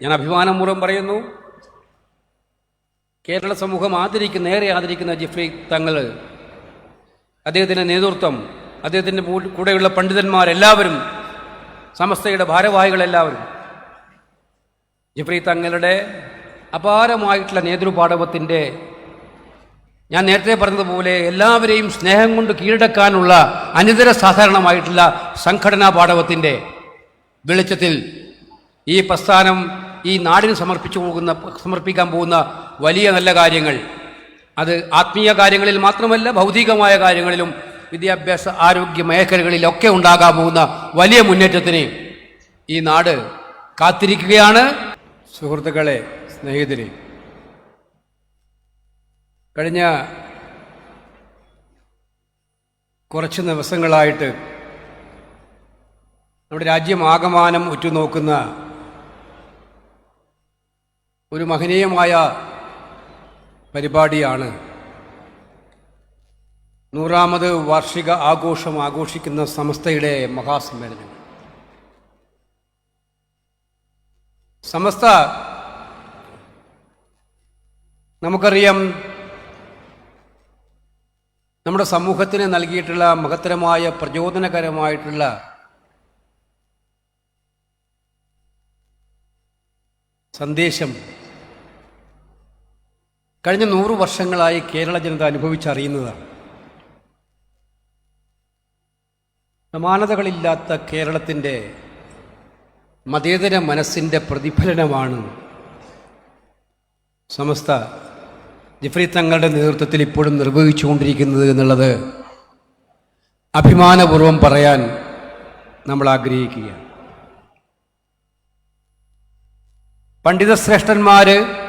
ഞാൻ അഭിമാനം അഭിമാനപൂർവം പറയുന്നു കേരള സമൂഹം ആദരിക്കുന്ന ഏറെ ആദരിക്കുന്ന ജിഫ്രി തങ്ങൾ അദ്ദേഹത്തിന്റെ നേതൃത്വം അദ്ദേഹത്തിന്റെ കൂടെയുള്ള പണ്ഡിതന്മാരെല്ലാവരും സമസ്തയുടെ ഭാരവാഹികളെല്ലാവരും ജിഫ്രി തങ്ങളുടെ അപാരമായിട്ടുള്ള നേതൃപാഠവത്തിന്റെ ഞാൻ നേരത്തെ പറഞ്ഞതുപോലെ എല്ലാവരെയും സ്നേഹം കൊണ്ട് കീഴടക്കാനുള്ള അനിതര സാധാരണമായിട്ടുള്ള സംഘടനാ പാഠവത്തിന്റെ വെളിച്ചത്തിൽ ഈ പ്രസ്ഥാനം ഈ നാടിന് സമർപ്പിച്ചു പോകുന്ന സമർപ്പിക്കാൻ പോകുന്ന വലിയ നല്ല കാര്യങ്ങൾ. അത് ആത്മീയ കാര്യങ്ങളിൽ മാത്രമല്ല ഭൗതികമായ കാര്യങ്ങളിലും വിദ്യാഭ്യാസ ആരോഗ്യ മേഖലകളിലൊക്കെ ഉണ്ടാകാൻ പോകുന്ന വലിയ മുന്നേറ്റത്തിന് ഈ നാട് കാത്തിരിക്കുകയാണ്. സുഹൃത്തുക്കളെ സ്നേഹിതരെ കഴിഞ്ഞ കുറച്ച് ദിവസങ്ങളായിട്ട് നമ്മുടെ രാജ്യം ആകമാനം ഉറ്റുനോക്കുന്ന ഒരു മഹനീയമായ പരിപാടിയാണ് നൂറാമത് വാർഷിക ആഘോഷം ആഘോഷിക്കുന്ന സമസ്തയുടെ മഹാസമ്മേളനം. സമസ്ത നമുക്കറിയാം നമ്മുടെ സമൂഹത്തിന് നൽകിയിട്ടുള്ള മഹത്തരമായ പ്രചോദനകരമായിട്ടുള്ള സന്ദേശം കഴിഞ്ഞ നൂറു വർഷങ്ങളായി കേരള ജനത അനുഭവിച്ചറിയുന്നതാണ്. സമാനതകളില്ലാത്ത കേരളത്തിന്റെ മതേതര മനസ്സിന്റെ പ്രതിഫലനമാണ് സമസ്ത ജിഫ്രി തങ്ങളുടെ നേതൃത്വത്തിൽ ഇപ്പോഴും നിർവഹിച്ചുകൊണ്ടിരിക്കുന്നത് എന്നുള്ളത് അഭിമാനപൂർവം പറയാൻ നമ്മൾ ആഗ്രഹിക്കുകയാണ്. പണ്ഡിതശ്രേഷ്ഠന്മാര്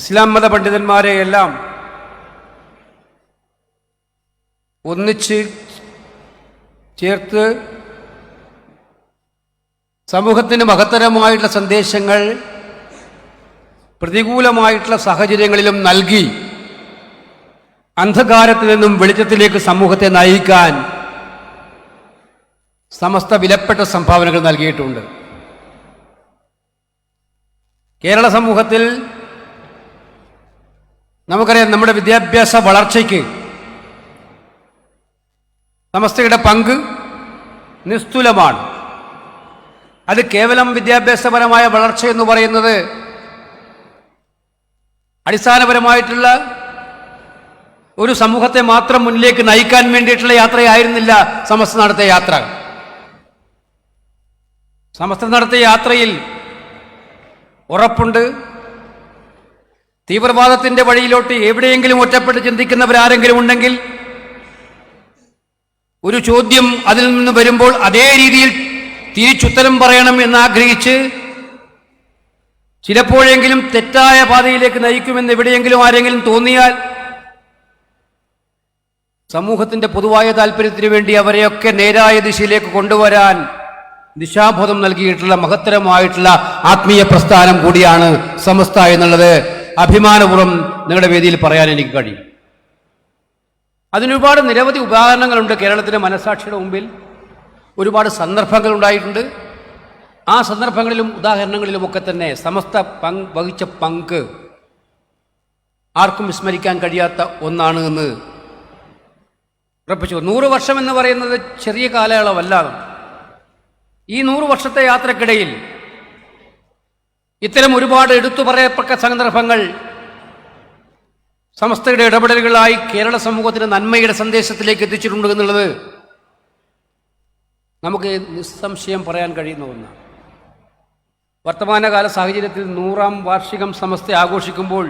ഇസ്ലാം മത പണ്ഡിതന്മാരെ എല്ലാം ഒന്നിച്ച് ചേർത്ത് സമൂഹത്തിന് മഹത്തരമായിട്ടുള്ള സന്ദേശങ്ങൾ പ്രതികൂലമായിട്ടുള്ള സാഹചര്യങ്ങളിലും നൽകി അന്ധകാരത്തിൽ നിന്നും വെളിച്ചത്തിലേക്ക് സമൂഹത്തെ നയിക്കാൻ സമസ്ത വിലപ്പെട്ട സംഭാവനകൾ നൽകിയിട്ടുണ്ട്. കേരള സമൂഹത്തിൽ നമുക്കറിയാം നമ്മുടെ വിദ്യാഭ്യാസ വളർച്ചയ്ക്ക് സമസ്തയുടെ പങ്ക് നിസ്തുലമാണ്. അത് കേവലം വിദ്യാഭ്യാസപരമായ വളർച്ച എന്ന് പറയുന്നത് അടിസ്ഥാനപരമായിട്ടുള്ള ഒരു സമൂഹത്തെ മാത്രം മുന്നിലേക്ക് നയിക്കാൻ വേണ്ടിയിട്ടുള്ള യാത്രയായിരുന്നില്ല സമസ്ത നടത്തിയ യാത്ര. സമസ്ത നടത്തിയ യാത്രയിൽ ഉറപ്പുണ്ട് തീവ്രവാദത്തിന്റെ വഴിയിലോട്ട് എവിടെയെങ്കിലും ഒറ്റപ്പെട്ട് ചിന്തിക്കുന്നവരാരെങ്കിലും ഉണ്ടെങ്കിൽ ഒരു ചോദ്യം അതിൽ നിന്ന് വരുമ്പോൾ അതേ രീതിയിൽ തിരിച്ചുത്തരം പറയണം എന്നാഗ്രഹിച്ച് ചിലപ്പോഴെങ്കിലും തെറ്റായ പാതയിലേക്ക് നയിക്കുമെന്ന് എവിടെയെങ്കിലും ആരെങ്കിലും തോന്നിയാൽ സമൂഹത്തിന്റെ പൊതുവായ താല്പര്യത്തിന് വേണ്ടി അവരെയൊക്കെ നേരായ ദിശയിലേക്ക് കൊണ്ടുവരാൻ ദിശാബോധം നൽകിയിട്ടുള്ള മഹത്തരമായിട്ടുള്ള ആത്മീയ പ്രസ്ഥാനം കൂടിയാണ് സമസ്ത എന്നുള്ളത്. അഭിമാനപൂർവം നിങ്ങളുടെ വേദിയിൽ പറയാൻ എനിക്ക് കഴിയും. അതിനൊരുപാട് നിരവധി ഉദാഹരണങ്ങളുണ്ട് കേരളത്തിലെ മനസാക്ഷിയുടെ മുമ്പിൽ. ഒരുപാട് സന്ദർഭങ്ങൾ ഉണ്ടായിട്ടുണ്ട് ആ സന്ദർഭങ്ങളിലും ഉദാഹരണങ്ങളിലുമൊക്കെ തന്നെ സമസ്ത പങ്ക് വഹിച്ച പങ്ക് ആർക്കും വിസ്മരിക്കാൻ കഴിയാത്ത ഒന്നാണ് എന്ന് ഉറപ്പിച്ചു നൂറ് വർഷം എന്ന് പറയുന്നത് ചെറിയ കാലയളവല്ല. ഈ നൂറ് വർഷത്തെ യാത്രക്കിടയിൽ ഇത്തരം ഒരുപാട് എടുത്തു പറയപ്പെട്ട സന്ദർഭങ്ങൾ സമസ്തയുടെ ഇടപെടലുകളായി കേരള സമൂഹത്തിന് നന്മയുടെ സന്ദേശത്തിലേക്ക് എത്തിച്ചിട്ടുണ്ട് എന്നുള്ളത് നമുക്ക് നിസ്സംശയം പറയാൻ കഴിയുന്ന ഒന്നാണ്. വർത്തമാനകാല സാഹചര്യത്തിൽ നൂറാം വാർഷികം സമസ്ത ആഘോഷിക്കുമ്പോൾ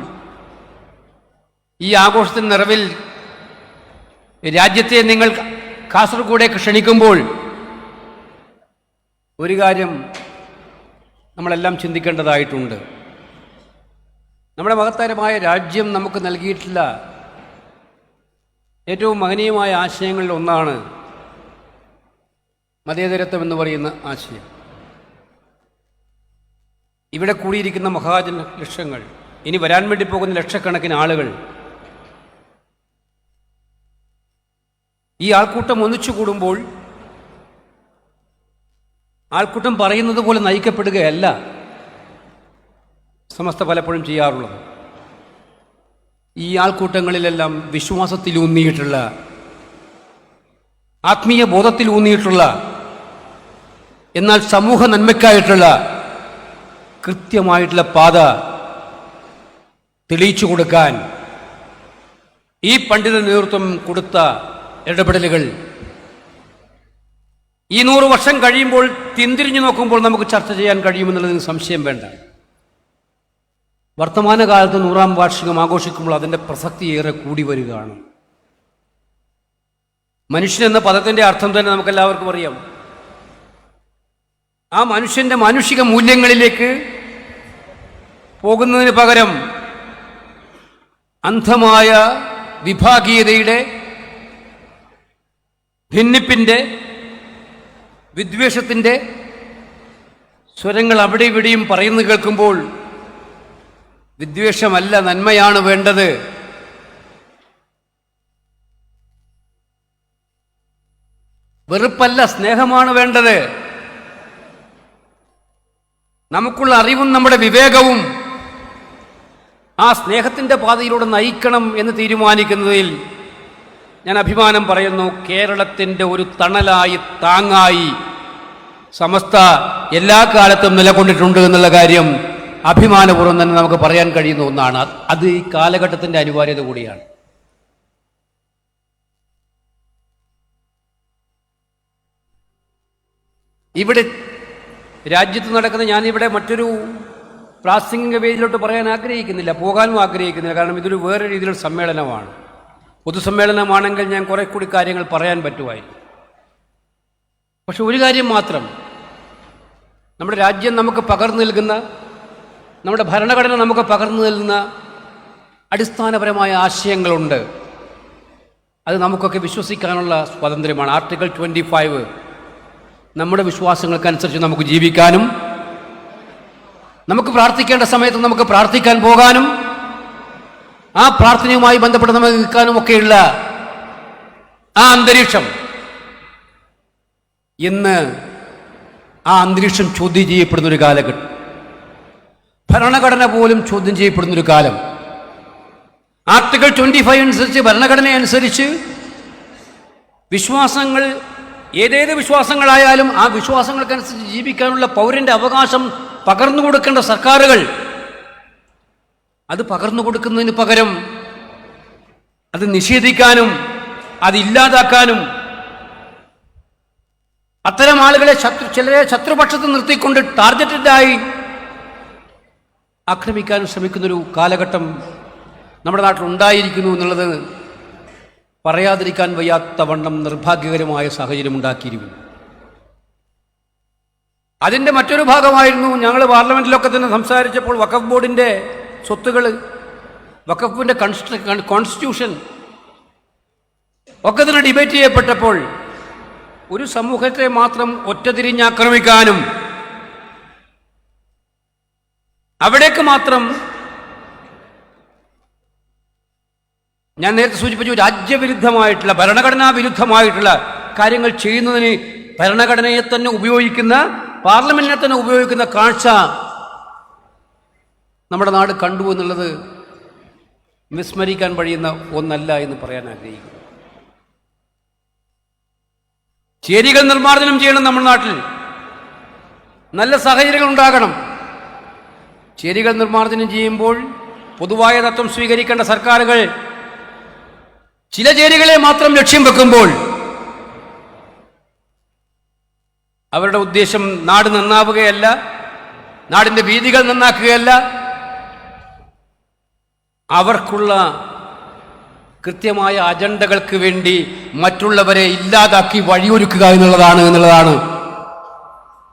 ഈ ആഘോഷത്തിന് നിറവിൽ രാജ്യത്തെ നിങ്ങൾ കാസർഗോഡേക്ക് ക്ഷണിക്കുമ്പോൾ ഒരു കാര്യം നമ്മളെല്ലാം ചിന്തിക്കേണ്ടതായിട്ടുണ്ട്. നമ്മുടെ മഹത്തരമായ രാജ്യം നമുക്ക് നൽകിയിട്ടുള്ള ഏറ്റവും മഹനീയമായ ആശയങ്ങളിൽ ഒന്നാണ് മതേതരത്വം എന്ന് പറയുന്ന ആശയം. ഇവിടെ കൂടിയിരിക്കുന്ന മഹാജൻ ലക്ഷങ്ങൾ ഇനി വരാൻ വേണ്ടി പോകുന്ന ലക്ഷക്കണക്കിന് ആളുകൾ ഈ ആൾക്കൂട്ടം ഒന്നിച്ചു കൂടുമ്പോൾ ആൾക്കൂട്ടം പറയുന്നത് പോലെ നയിക്കപ്പെടുകയല്ല സമസ്ത പലപ്പോഴും ചെയ്യാറുള്ളത്. ഈ ആൾക്കൂട്ടങ്ങളിലെല്ലാം വിശ്വാസത്തിലൂന്നിയിട്ടുള്ള ആത്മീയ ബോധത്തിലൂന്നിയിട്ടുള്ള എന്നാൽ സമൂഹ നന്മയ്ക്കായിട്ടുള്ള കൃത്യമായിട്ടുള്ള പാത തെളിയിച്ചു കൊടുക്കാൻ ഈ പണ്ഡിത നേതൃത്വം കൊടുത്ത ഇടപെടലുകൾ ഈ നൂറ് വർഷം കഴിയുമ്പോൾ തിന്തിരിഞ്ഞു നോക്കുമ്പോൾ നമുക്ക് ചർച്ച ചെയ്യാൻ കഴിയുമെന്നുള്ളതിന് സംശയം വേണ്ട. വർത്തമാനകാലത്ത് നൂറാം വാർഷികം ആഘോഷിക്കുമ്പോൾ അതിന്റെ പ്രസക്തി ഏറെ കൂടി വരികയാണ്. മനുഷ്യൻ എന്ന പദത്തിന്റെ അർത്ഥം തന്നെ നമുക്കെല്ലാവർക്കും അറിയാം. ആ മനുഷ്യന്റെ മാനുഷിക മൂല്യങ്ങളിലേക്ക് പോകുന്നതിന് പകരം അന്ധമായ വിഭാഗീയതയുടെ ഭിന്നിപ്പിന്റെ വിദ്വേഷത്തിന്റെ സ്വരങ്ങൾ അവിടെ ഇവിടെയും പറയുന്നു കേൾക്കുമ്പോൾ വിദ്വേഷമല്ല നന്മയാണ് വേണ്ടത്. വെറുപ്പല്ല സ്നേഹമാണ് വേണ്ടത്. നമുക്കുള്ള അറിവും നമ്മുടെ വിവേകവും ആ സ്നേഹത്തിന്റെ പാതയിലൂടെ നയിക്കണം എന്ന് തീരുമാനിക്കുന്നതിൽ ഞാൻ അഭിമാനം പറയുന്നു കേരളത്തിന്റെ ഒരു തണലായി താങ്ങായി സമസ്ത എല്ലാ കാലത്തും നിലകൊണ്ടിട്ടുണ്ട് എന്നുള്ള കാര്യം അഭിമാനപൂർവം തന്നെ നമുക്ക് പറയാൻ കഴിയുന്ന ഒന്നാണ്. അത് ഈ കാലഘട്ടത്തിന്റെ അനിവാര്യത കൂടിയാണ്. ഇവിടെ രാജ്യത്ത് നടക്കുന്ന ഞാനിവിടെ മറ്റൊരു പ്രാസംഗിക വേദിയിലോട്ട് പറയാൻ ആഗ്രഹിക്കുന്നില്ല പോകാനും ആഗ്രഹിക്കുന്നില്ല. കാരണം ഇതൊരു വേറെ രീതിയിലുള്ള സമ്മേളനമാണ്. പൊതുസമ്മേളനമാണെങ്കിൽ ഞാൻ കുറെ കൂടി കാര്യങ്ങൾ പറയാൻ പറ്റുമായിരുന്നു പക്ഷെ ഒരു കാര്യം മാത്രം. നമ്മുടെ രാജ്യം നമുക്ക് പകർന്നു നൽകുന്ന നമ്മുടെ ഭരണഘടന നമുക്ക് പകർന്നു നൽകുന്ന അടിസ്ഥാനപരമായ ആശയങ്ങളുണ്ട്. അത് നമുക്കൊക്കെ വിശ്വസിക്കാനുള്ള സ്വാതന്ത്ര്യമാണ്. ആർട്ടിക്കിൾ ട്വന്റി ഫൈവ് നമ്മുടെ വിശ്വാസങ്ങൾക്കനുസരിച്ച് നമുക്ക് ജീവിക്കാനും നമുക്ക് പ്രാർത്ഥിക്കേണ്ട സമയത്ത് നമുക്ക് പ്രാർത്ഥിക്കാൻ പോകാനും ആ പ്രാർത്ഥനയുമായി ബന്ധപ്പെട്ട് നമുക്ക് നിൽക്കാനും ഒക്കെയുള്ള ആ അന്തരീക്ഷം. ഇന്ന് ആ അന്തരീക്ഷം ചോദ്യം ചെയ്യപ്പെടുന്ന ഒരു കാലഘട്ടം. ഭരണഘടന പോലും ചോദ്യം ചെയ്യപ്പെടുന്ന ഒരു കാലം. ആർട്ടിക്കിൾ ട്വന്റി ഫൈവ് അനുസരിച്ച് ഭരണഘടന അനുസരിച്ച് വിശ്വാസങ്ങൾ ഏതേത് വിശ്വാസങ്ങളായാലും ആ വിശ്വാസങ്ങൾക്കനുസരിച്ച് ജീവിക്കാനുള്ള പൗരന്റെ അവകാശം പകർന്നു കൊടുക്കേണ്ട സർക്കാരുകൾ അത് പകർന്നു കൊടുക്കുന്നതിന് പകരം അത് നിഷേധിക്കാനും അത് ഇല്ലാതാക്കാനും അത്തരം ആളുകളെ ശത്രു ചിലരെ ശത്രുപക്ഷത്ത് നിർത്തിക്കൊണ്ട് ടാർഗറ്റഡായി ആക്രമിക്കാനും ശ്രമിക്കുന്നൊരു കാലഘട്ടം നമ്മുടെ നാട്ടിൽ ഉണ്ടായിരിക്കുന്നു എന്നുള്ളത് പറയാതിരിക്കാൻ വയ്യാത്ത വണ്ണം നിർഭാഗ്യകരമായ സാഹചര്യം ഉണ്ടാക്കിയിരിക്കുന്നു. അതിന്റെ മറ്റൊരു ഭാഗമായിരുന്നു ഞങ്ങൾ പാർലമെന്റിലൊക്കെ തന്നെ സംസാരിച്ചപ്പോൾ വഖഫ് ബോർഡിന്റെ സ്വത്തുകൾ വഖഫിന്റെ കോൺസ്റ്റിറ്റ്യൂഷൻ ഒക്കെ തന്നെ ഡിബേറ്റ് ചെയ്യപ്പെട്ടപ്പോൾ ഒരു സമൂഹത്തെ മാത്രം ഒറ്റതിരിഞ്ഞാക്രമിക്കാനും അവിടേക്ക് മാത്രം ഞാൻ നേരത്തെ സൂചിപ്പിച്ചു രാജ്യവിരുദ്ധമായിട്ടുള്ള ഭരണഘടനാ വിരുദ്ധമായിട്ടുള്ള കാര്യങ്ങൾ ചെയ്യുന്നതിന് ഭരണഘടനയെ തന്നെ ഉപയോഗിക്കുന്ന പാർലമെന്റിനെ തന്നെ ഉപയോഗിക്കുന്ന കാഴ്ച നമ്മുടെ നാട് കണ്ടു എന്നുള്ളത് വിസ്മരിക്കാൻ കഴിയുന്ന ഒന്നല്ല എന്ന് പറയാൻ ആഗ്രഹിക്കുന്നു. ചേരികൾ നിർമ്മാർജനം ചെയ്യണം നമ്മുടെ നാട്ടിൽ. നല്ല സാഹചര്യങ്ങൾ ഉണ്ടാകണം. ചേരികൾ നിർമ്മാർജനം ചെയ്യുമ്പോൾ പൊതുവായ തത്വം സ്വീകരിക്കേണ്ട സർക്കാരുകൾ ചില ചേരികളെ മാത്രം ലക്ഷ്യം വെക്കുമ്പോൾ അവരുടെ ഉദ്ദേശം നാട് നന്നാവുകയല്ല നാടിന്റെ വീതികൾ നന്നാക്കുകയല്ല അവർക്കുള്ള കൃത്യമായ അജണ്ടകൾക്ക് വേണ്ടി മറ്റുള്ളവരെ ഇല്ലാതാക്കി വഴിയൊരുക്കുക എന്നുള്ളതാണ് എന്നുള്ളതാണ്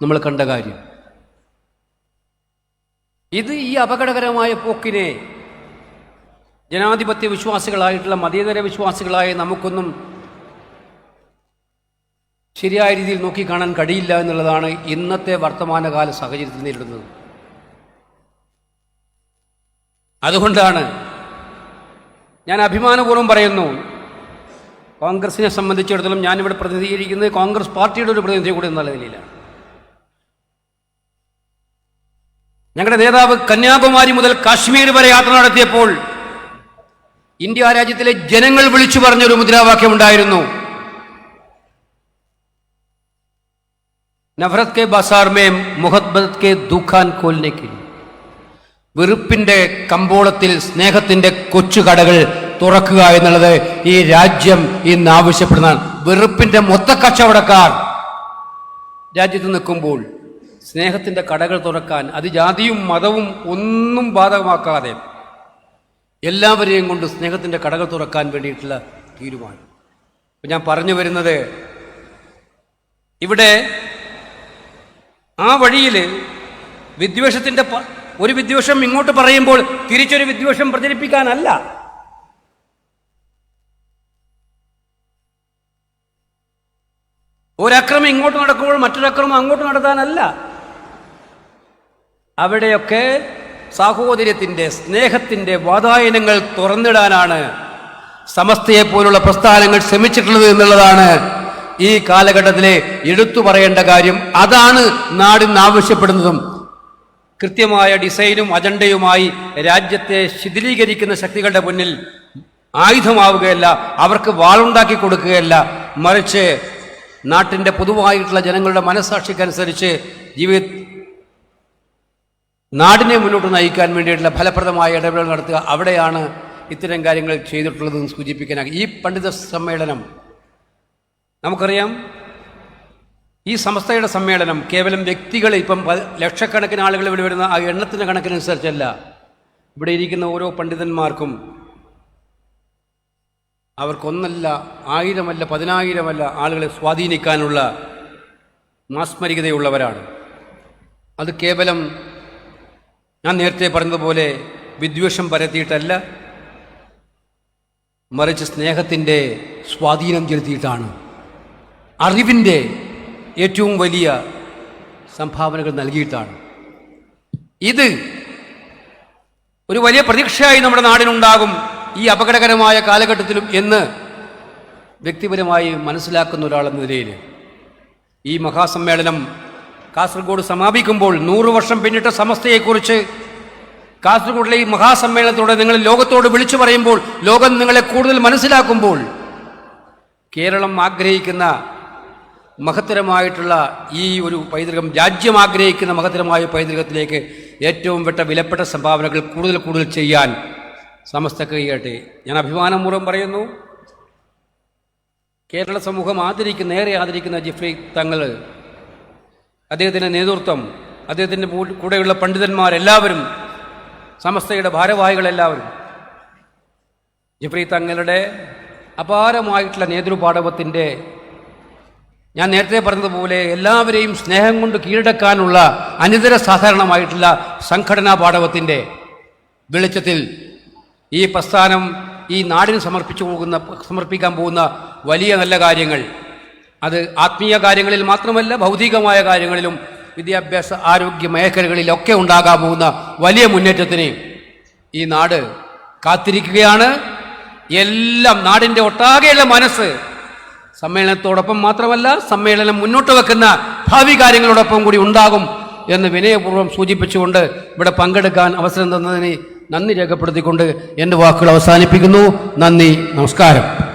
നമ്മൾ കണ്ട കാര്യം. ഇത് ഈ അപകടകരമായ പോക്കിനെ ജനാധിപത്യ വിശ്വാസികളായിട്ടുള്ള മതേതര വിശ്വാസികളായ നമുക്കൊന്നും ശരിയായ രീതിയിൽ നോക്കിക്കാണാൻ കഴിയില്ല എന്നുള്ളതാണ് ഇന്നത്തെ വർത്തമാനകാല സാഹചര്യത്തിൽ നേരിടുന്നത്. അതുകൊണ്ടാണ് ഞാൻ അഭിമാനപൂർവം പറയുന്നു കോൺഗ്രസിനെ സംബന്ധിച്ചിടത്തോളം ഞാനിവിടെ പ്രതിനിധീകരിക്കുന്നത് കോൺഗ്രസ് പാർട്ടിയുടെ ഒരു പ്രതിനിധി കൂടി എന്നുള്ള നിലയിലാണ്. ഞങ്ങളുടെ നേതാവ് കന്യാകുമാരി മുതൽ കാശ്മീർ വരെ യാത്ര നടത്തിയപ്പോൾ ഇന്ത്യ രാജ്യത്തിലെ ജനങ്ങൾ വിളിച്ചു പറഞ്ഞൊരു മുദ്രാവാക്യം ഉണ്ടായിരുന്നു. നഫറത് കെ ബസാർ മേ മുഹബ്ബത് കെ ദുഖാൻ കോലിനെ കീഴിൽ വെറുപ്പിന്റെ കമ്പോളത്തിൽ സ്നേഹത്തിന്റെ കൊച്ചുകടകൾ തുറക്കുക എന്നുള്ളത് ഈ രാജ്യം ഇന്ന് ആവശ്യപ്പെടുന്നതാണ്. വെറുപ്പിന്റെ മൊത്ത കച്ചവടക്കാർ രാജ്യത്ത് നിൽക്കുമ്പോൾ സ്നേഹത്തിന്റെ കടകൾ തുറക്കാൻ അത് ജാതിയും മതവും ഒന്നും ബാധകമാക്കാതെ എല്ലാവരെയും കൊണ്ട് സ്നേഹത്തിന്റെ കടകൾ തുറക്കാൻ വേണ്ടിയിട്ടുള്ള തീരുമാനം. ഞാൻ പറഞ്ഞു വരുന്നത് ഇവിടെ ആ വഴിയിൽ വിദ്വേഷത്തിന്റെ ഒരു വിദ്വേഷം ഇങ്ങോട്ട് പറയുമ്പോൾ തിരിച്ചൊരു വിദ്വേഷം പ്രചരിപ്പിക്കാനല്ല. ഒരക്രമം ഇങ്ങോട്ട് നടക്കുമ്പോൾ മറ്റൊരക്രമം അങ്ങോട്ട് നടത്താനല്ല. അവിടെയൊക്കെ സാഹോദര്യത്തിന്റെ സ്നേഹത്തിന്റെ വാതായനങ്ങൾ തുറന്നിടാനാണ് സമസ്തയെ പോലുള്ള പ്രസ്ഥാനങ്ങൾ ശ്രമിച്ചിട്ടുള്ളത് എന്നുള്ളതാണ് ഈ കാലഘട്ടത്തിലെ എടുത്തു പറയേണ്ട കാര്യം. അതാണ് നാടിന് ആവശ്യപ്പെടുന്നതും. കൃത്യമായ ഡിസൈനും അജണ്ടയുമായി രാജ്യത്തെ ശിഥിലീകരിക്കുന്ന ശക്തികളുടെ മുന്നിൽ ആയുധമാവുകയല്ല അവർക്ക് വാളുണ്ടാക്കി കൊടുക്കുകയല്ല. മറിച്ച് നാട്ടിന്റെ പൊതുവായിട്ടുള്ള ജനങ്ങളുടെ മനസ്സാക്ഷിക്കനുസരിച്ച് ജീവിത നാടിനെ മുന്നോട്ട് നയിക്കാൻ വേണ്ടിയിട്ടുള്ള ഫലപ്രദമായ ഇടപെടൽ നടത്തുക. അവിടെയാണ് ഇത്തരം കാര്യങ്ങൾ ചെയ്തിട്ടുള്ളതെന്ന് സൂചിപ്പിക്കാനാകും. ഈ പണ്ഡിത സമ്മേളനം നമുക്കറിയാം ഈ സംസ്ഥയുടെ സമ്മേളനം കേവലം വ്യക്തികൾ ഇപ്പം ലക്ഷക്കണക്കിന് ആളുകൾ ഇവിടെ വരുന്ന ആ എണ്ണത്തിന്റെ കണക്കിനനുസരിച്ചല്ല. ഇവിടെ ഇരിക്കുന്ന ഓരോ പണ്ഡിതന്മാർക്കും അവർക്കൊന്നല്ല ആയിരമല്ല പതിനായിരമല്ല ആളുകളെ സ്വാധീനിക്കാനുള്ള മാസ്മരികതയുള്ളവരാണ്. അത് കേവലം ഞാൻ നേരത്തെ പറഞ്ഞതുപോലെ വിദ്വേഷം പരത്തിയിട്ടല്ല മറിച്ച് സ്നേഹത്തിന്റെ സ്വാധീനം ചെലുത്തിയിട്ടാണ്. അറിവിന്റെ ഏറ്റവും വലിയ സംഭാവനകൾ നൽകിയിട്ടാണ്. ഇത് ഒരു വലിയ പ്രതീക്ഷയായി നമ്മുടെ നാടിനുണ്ടാകും ഈ അപകടകരമായ കാലഘട്ടത്തിലും എന്ന് വ്യക്തിപരമായി മനസ്സിലാക്കുന്ന ഒരാളെന്ന നിലയിൽ. ഈ മഹാസമ്മേളനം കാസർഗോഡ് സമാപിക്കുമ്പോൾ നൂറു വർഷം പിന്നിട്ട സമസ്തയെക്കുറിച്ച് കാസർഗോഡിലെ ഈ മഹാസമ്മേളനത്തോടെ നിങ്ങൾ ലോകത്തോട് വിളിച്ചു പറയുമ്പോൾ ലോകം നിങ്ങളെ കൂടുതൽ മനസ്സിലാക്കുമ്പോൾ കേരളം ആഗ്രഹിക്കുന്ന മഹത്തരമായിട്ടുള്ള ഈ ഒരു പൈതൃകം രാജ്യം ആഗ്രഹിക്കുന്ന മഹത്തരമായ പൈതൃകത്തിലേക്ക് ഏറ്റവും വെട്ട വിലപ്പെട്ട സംഭാവനകൾ കൂടുതൽ കൂടുതൽ ചെയ്യാൻ സമസ്ത കഴിയട്ടെ ഞാൻ അഭിമാനപൂർവം പറയുന്നു കേരള സമൂഹം ആദരിക്കുന്ന ഏറെ ആദരിക്കുന്ന ജിഫ്രി തങ്ങൾ അദ്ദേഹത്തിന്റെ നേതൃത്വം അദ്ദേഹത്തിന്റെ കൂടെയുള്ള പണ്ഡിതന്മാരെല്ലാവരും സമസ്തയുടെ ഭാരവാഹികളെല്ലാവരും ജിഫ്രി തങ്ങളുടെ അപാരമായിട്ടുള്ള നേതൃപാടവത്തിന്റെ ഞാൻ നേരത്തെ പറഞ്ഞതുപോലെ എല്ലാവരെയും സ്നേഹം കൊണ്ട് കീഴടക്കാനുള്ള അനിതര സാധാരണമായിട്ടുള്ള സംഘടനാ പാഠവത്തിന്റെ വെളിച്ചത്തിൽ ഈ പ്രസ്ഥാനം ഈ നാടിന് സമർപ്പിച്ചു പോകുന്ന സമർപ്പിക്കാൻ പോകുന്ന വലിയ നല്ല കാര്യങ്ങൾ. അത് ആത്മീയ കാര്യങ്ങളിൽ മാത്രമല്ല ഭൗതികമായ കാര്യങ്ങളിലും വിദ്യാഭ്യാസ ആരോഗ്യ മേഖലകളിലൊക്കെ ഉണ്ടാകാൻ പോകുന്ന വലിയ മുന്നേറ്റത്തിന് ഈ നാട് കാത്തിരിക്കുകയാണ്. എല്ലാം നാടിന്റെ ഒട്ടാകെയുള്ള മനസ്സ് സമ്മേളനത്തോടൊപ്പം മാത്രമല്ല സമ്മേളനം മുന്നോട്ട് വെക്കുന്ന ഭാവി കാര്യങ്ങളോടൊപ്പം കൂടി ഉണ്ടാകും എന്ന് വിനയപൂർവം സൂചിപ്പിച്ചുകൊണ്ട് ഇവിടെ പങ്കെടുക്കാൻ അവസരം തന്നതിന് നന്ദി രേഖപ്പെടുത്തിക്കൊണ്ട് എന്റെ വാക്കുകൾ അവസാനിപ്പിക്കുന്നു. നന്ദി നമസ്കാരം.